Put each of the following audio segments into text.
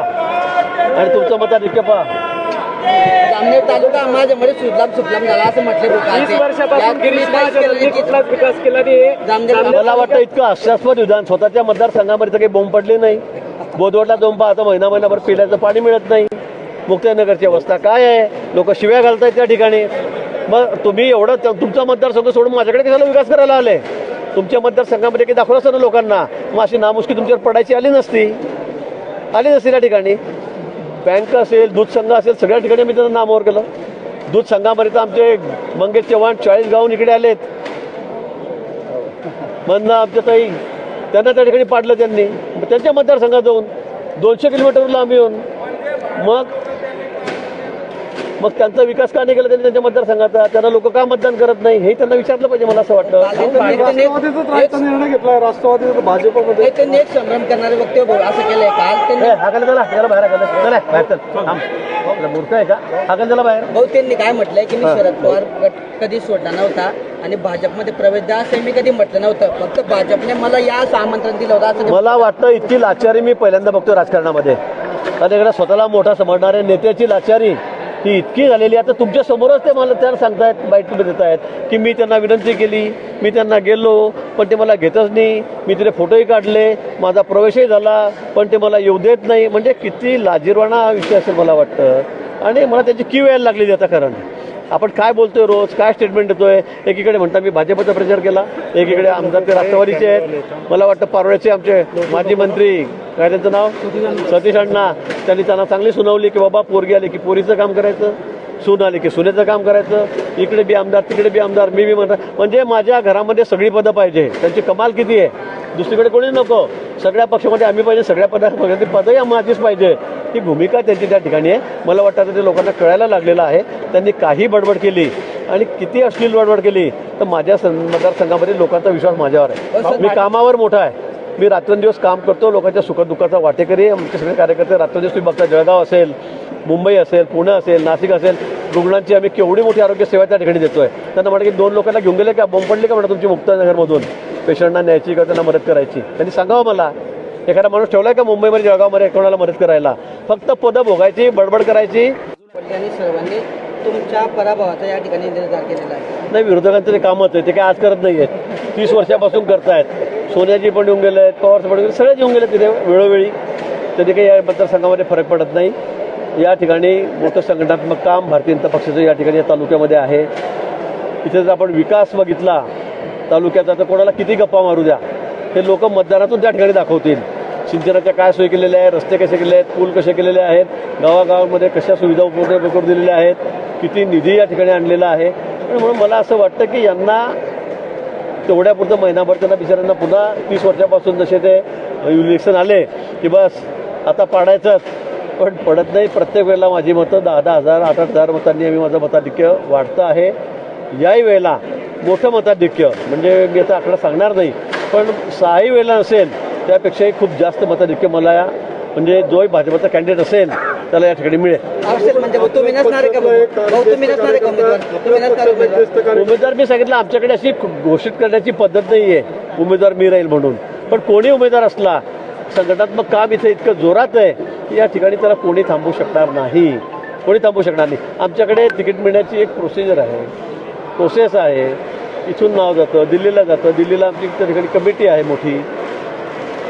आणि तुमचं मताधिक्य पहा. जामनेर तालुका माझ्यामध्ये सुजलाम सुफलाम झाला असं म्हटले वीस वर्षापासून गिरीश महाजनांनी कुठलाच विकास केला नाही. जामनेर मला वाटतं इतकं हास्यास्पद विधान. स्वतःच्या मतदारसंघामध्ये तर काही बोंब पडली नाही. बोधवडला जाऊन पहा. आता महिना महिनाभर पिण्याचं पाणी मिळत नाही. मुक्ताईनगरची अवस्था काय आहे? लोक शिव्या घालतायत त्या ठिकाणी. मग तुम्ही एवढं तुमचा मतदारसंघ सोडून माझ्याकडे कशाला विकास करायला आले? तुमच्या मतदारसंघामध्ये काही दाखवलं असतं ना लोकांना? मग अशी नामुष्की तुमच्यावर पडायची आली नसती. आणि जसं त्या ठिकाणी बँक असेल दूध संघ असेल सगळ्या ठिकाणी मी त्याचं नामावर केलं. दूध संघामध्ये तर आमचे मंगेश चव्हाण चाळीस गावून इकडे आलेत. म्हणणं आमच्या ताई त्यांना त्या ठिकाणी पाडलं त्यांनी. मग त्यांच्या मतदारसंघात जाऊन दोनशे किलोमीटरला आम्ही येऊन मग मग त्यांचा विकास का नाही केला त्यांनी त्यांच्या मतदारसंघाचा? त्यांना लोक का मतदान करत नाही? हे त्यांना विचारलं पाहिजे मला असं वाटतं. राष्ट्रवादीचाच निर्णय घेतलाय. राष्ट्रवादी भाजपमध्ये ते नेट संभ्रम करणारे वक्तव्य असं केलंय काल ए, त्यांनी हाकायला त्याला त्याला बाहेर चला बाहेर चल. थांब. आपला मूर्ख आहे का? हाकायला त्याला बाहेर. भाऊ त्यांनी काय म्हटलंय की मी शरद पवार गट कधी सोडला नव्हता आणि भाजपमध्ये प्रवेश द्या असं मी कधी म्हटलं नव्हतं. फक्त भाजपने मला याच आमंत्रण दिलं होतं असं मला वाटतं इतकी लाचारी मी पहिल्यांदा बघतो राजकारणामध्ये. आणि इकडे स्वतःला मोठा समजणाऱ्या नेत्याची लाचारी ही इतकी झालेली आहे. आता तुमच्या समोरच ते मला त्यांना सांगतायत बाईट देत आहेत की मी त्यांना विनंती केली मी त्यांना गेलो पण ते मला घेतच नाही. मी तिथे फोटोही काढले माझा प्रवेशही झाला पण ते मला येऊ देत नाही. म्हणजे किती लाजीरवाणा हा विषय असेल मला वाटतं. आणि मला त्याची की वेळ लागलेली आता कारण. आपण काय बोलतोय रोज? काय स्टेटमेंट देतोय? एकीकडे म्हणता मी भाजपचा प्रचार केला एकीकडे आमदार ते राष्ट्रवादीचे आहेत. मला वाटतं पारोळ्याचे आमचे माजी मंत्री. काय त्यांचं नाव? सतीश अण्णा. त्यांनी त्यांना चांगली सुनावली की बाबा पोरगी आली की पोरीचं काम करायचं सून आली की सुनेचं काम करायचं. इकडे बी आमदार तिकडे बी आमदार मी बी म्हणतात म्हणजे माझ्या घरामध्ये सगळी पदं पाहिजे. त्यांची कमाल किती आहे? दुसरीकडे कोणी नको. सगळ्या पक्षामध्ये आम्ही पाहिजे सगळ्या पदा पदही माझीच पाहिजे. ही भूमिका त्यांची त्या ठिकाणी आहे. मला वाटतं ते लोकांना कळायला लागलेलं आहे. त्यांनी काही बडबड केली आणि किती अश्लील बडबड केली तर माझ्या सं- मतदारसंघामध्ये लोकांचा विश्वास माझ्यावर आहे. मी कामावर मोठा आहे. मी रात्रंदिवस काम करतो लोकांच्या सुखदुःखाचा वाटेकरी आहे. आमचे सगळे कार्यकर्ते रात्रंदिवस तुम्ही बघता जळगाव असेल मुंबई असेल पुणे असेल नाशिक असेल रुग्णांची आम्ही केवढी मोठी आरोग्य सेवा त्या ठिकाणी देतोय. त्यांना म्हटलं की दोन लोकांना घेऊन गेले का? बॉम्ब पडली का? म्हणा तुमची मुक्तानगरमधून. पेशंटना न्यायची का त्यांना मदत करायची. त्यांनी सांगावं मला एखादा माणूस ठेवलाय का मुंबईमध्ये जळगावमध्ये कोणाला मदत करायला? फक्त पदं भोगायची बडबड करायची? पडले आणि सर्वांनी तुमच्या पराभवाचा या ठिकाणी निर्धार केलेला आहे. नाही विरोधकांचं ते कामच आहे ते काय आज करत नाही आहेत तीस वर्षापासून करतायत. सोनियाजी पण येऊन गेले आहेत पवार पण गेले सगळेच येऊन गेले तिथे वेळोवेळी. तरी काही या मतदारसंघामध्ये फरक पडत नाही. या ठिकाणी मोठं संघटनात्मक काम भारतीय जनता पक्षाचं या ठिकाणी या तालुक्यामध्ये आहे. इथे जर आपण विकास बघितला तालुक्याचा तर कोणाला किती गप्पा मारू द्या? हे लोक मतदानातून त्या ठिकाणी दाखवतील. सिंचनाच्या काय सोयी केलेल्या आहेत रस्ते कसे केले आहेत पूल कसे केलेले आहेत गावागावांमध्ये कशा सुविधा उपलब्ध करून दिलेल्या आहेत किती निधी या ठिकाणी आणलेला आहे. आणि म्हणून मला असं वाटतं की यांना तेवढ्यापुरतं महिनाभर त्यांना बिचाऱ्यांना पुन्हा तीस वर्षापासून जसे ते इलेक्शन आले की बस आता पाडायचंच. पण पडत नाही प्रत्येक वेळेला माझी मतं दहा दहा हजार आठ आठ हजार मतांनी आम्ही माझं मताधिक्य वाढतं आहे. याही वेळेला मोठं मताधिक्य म्हणजे मी आता आकडा सांगणार नाही पण सहाही वेळेला नसेल त्यापेक्षाही खूप जास्त मताधिक्य मला या म्हणजे जो भाजपचा कॅन्डिडेट असेल त्याला या ठिकाणी मिळेल. म्हणजे उमेदवार? मी सांगितलं आमच्याकडे अशी घोषित करण्याची पद्धत नाही आहे उमेदवार मी राहील म्हणून. पण कोणी उमेदवार असला संघटनात्मक काम इथे इतकं जोरात आहे की या ठिकाणी त्याला कोणी थांबवू शकणार नाही. कोणी थांबवू शकणार नाही. आमच्याकडे तिकीट मिळण्याची एक प्रोसिजर आहे. प्रोसेस आहे. इथून नाव जातं दिल्लीला जातं. दिल्लीला आमची त्या ठिकाणी कमिटी आहे मोठी.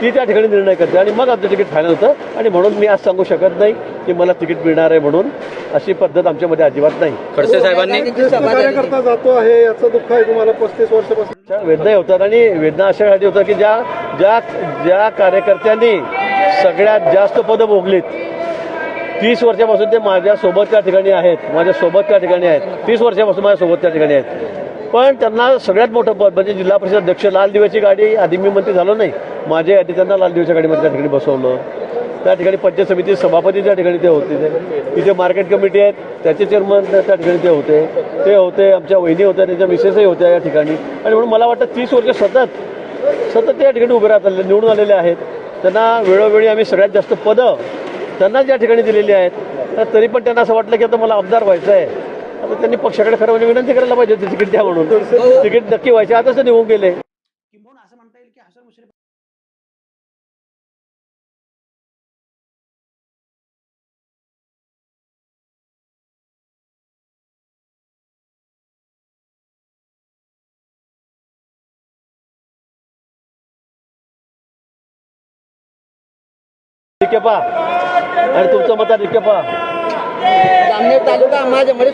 ती त्या ठिकाणी निर्णय करते आणि मग आमचं तिकीट फायनल होतं. आणि म्हणून मी आज सांगू शकत नाही की मला तिकीट मिळणार आहे म्हणून अशी पद्धत आमच्यामध्ये अजिबात नाही. खडसे साहेबांनी? झाली. कार्यकर्ता जातो आहे याचं दुःख आहे तुम्हाला. पस्तीस वर्षापासून. त्या वेदनाही होतात आणि वेदना अशासाठी होतात की ज्या ज्या ज्या कार्यकर्त्यांनी सगळ्यात जास्त पदं भोगलीत तीस वर्षापासून ते माझ्यासोबत त्या ठिकाणी आहेत. माझ्यासोबत त्या ठिकाणी आहेत. तीस वर्षापासून माझ्यासोबत त्या ठिकाणी आहेत. पण त्यांना सगळ्यात मोठं पद म्हणजे जिल्हा परिषद अध्यक्ष लाल दिव्याची गाडी आधी मी मंत्री झालो नाही. माझ्या आधी त्यांना लाल दिव्याच्या गाडीमध्ये त्या ठिकाणी बसवलं. त्या ठिकाणी पंचायत समिती सभापती त्या ठिकाणी ते होते. तिथे मार्केट कमिटी आहेत त्याचे चेअरमन त्या त्या ठिकाणी ते होते. ते होते आमच्या वहिनी होत्या त्यांच्या मिसेसही होत्या या ठिकाणी. आणि म्हणून मला वाटतं तीस वर्ष सतत सतत त्या ठिकाणी उभे राहत निवडून आलेले आहेत. त्यांना वेळोवेळी आम्ही सगळ्यात जास्त पदं त्यांना ज्या ठिकाणी दिलेली आहेत. तर तरी पण त्यांना असं वाटलं की आता मला आमदार व्हायचं आहे त्यांनी पक्षाकडे खरं म्हणजे विनंती करायला पाहिजे होती तिकीट द्या म्हणून. तिकीट नक्की व्हायचे आताच निघून गेले. असं म्हणता येईल की हसन मुश्रीफ आणि तुमचं मत आहे तालुका माझ्या मध्ये